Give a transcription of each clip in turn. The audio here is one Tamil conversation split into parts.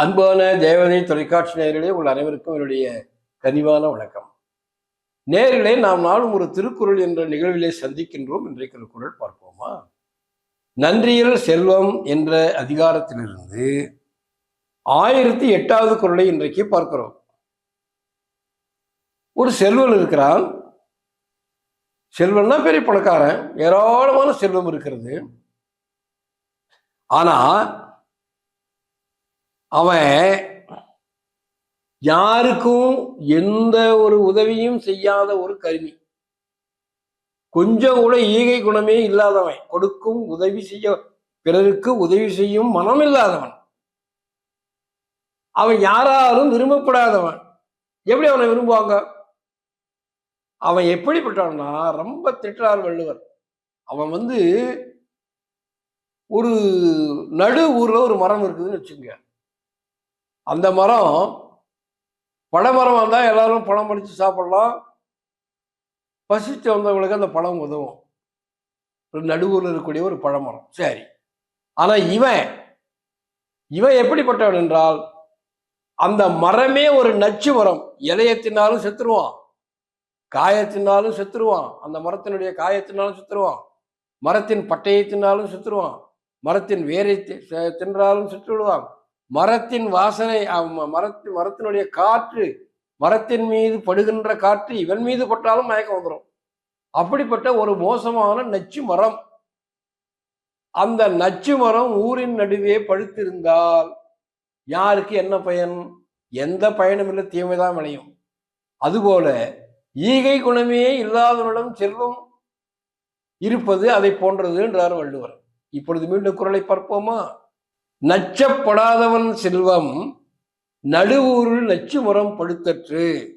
அன்பான தேவதை தொலைக்காட்சி நேரிலே உள்ள அனைவருக்கும் என்னுடைய கனிவான வணக்கம். நேரிலே நாம் நாளும் ஒரு திருக்குறள் என்ற நிகழ்விலே சந்திக்கின்றோம். இன்றைக்கு ஒரு குரல் பார்ப்போமா? நன்றியல் செல்வம் என்ற அதிகாரத்திலிருந்து ஆயிரத்தி எட்டாவது குரலை இன்றைக்கு பார்க்கிறோம். ஒரு செல்வன் இருக்கிறான். செல்வன்னா பெரிய பணக்காரன். ஏராளமான செல்வம் இருக்கிறது. ஆனா அவன் யாருக்கும் எந்த ஒரு உதவியும் செய்யாத ஒரு கருமி. கொஞ்சம் கூட ஈகை குணமே இல்லாதவன். கொடுக்கும் உதவி செய்ய பிறருக்கு உதவி செய்யும் மனம் இல்லாதவன். அவன் யாராலும் விரும்பப்படாதவன். எப்படி அவனை விரும்புவாங்க? அவன் எப்படிப்பட்டவனா ரொம்ப திட்டார் வள்ளுவர். அவன் வந்து ஒரு நடு ஊர்ல ஒரு மரம் இருக்குதுன்னு வச்சுங்க அந்த மரம் பழமரம் வந்தால் எல்லாரும் பழம் பறித்து சாப்பிடலாம். பசித்து வந்தவங்களுக்கு அந்த பழம் உதவும். ஒரு நடுவூரில் இருக்கக்கூடிய ஒரு பழமரம் சரி. ஆனால் இவன் இவன் எப்படிப்பட்டவன் என்றால் அந்த மரமே ஒரு நச்சு மரம். இலையத்தினாலும் தின்னாலும் செத்துருவான். காயத்தினாலும் செத்துருவான். அந்த மரத்தினுடைய காயத்தினாலும் செத்துருவான். மரத்தின் பட்டையை தின்னாலும் செத்துருவான். மரத்தின் வேரை தின்றாலும் செத்து விடுவான் மரத்தின் வாசனை மரத்து மரத்தினுடைய காற்று மரத்தின் மீது படுகின்ற காற்று இவன் மீது பட்டாலும் மயக்கம் வந்துடும் அப்படிப்பட்ட ஒரு மோசமான நச்சு மரம். அந்த நச்சு மரம் ஊரின் நடுவே படுத்திருந்தால் யாருக்கு என்ன பயன்? எந்த பயனும் இல்லை தீமைதான் விளையும். அதுபோல ஈகை குணமே இல்லாதவனிடம் செல்வம் இருப்பது அதை போன்றது என்றார் வள்ளுவர். இப்பொழுது மீண்டும் குரலை பார்ப்போமா? நச்சப்படாதவன் செல்வம் நடுவூரில் நச்சுமுறம் படுத்தற்று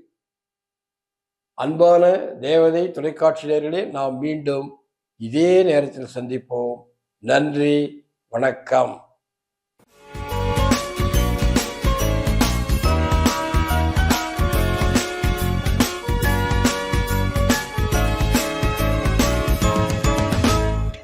அன்பான தேவதை தொலைக்காட்சியர்களே நாம் மீண்டும் இதே நேரத்தில் சந்திப்போம். நன்றி வணக்கம்.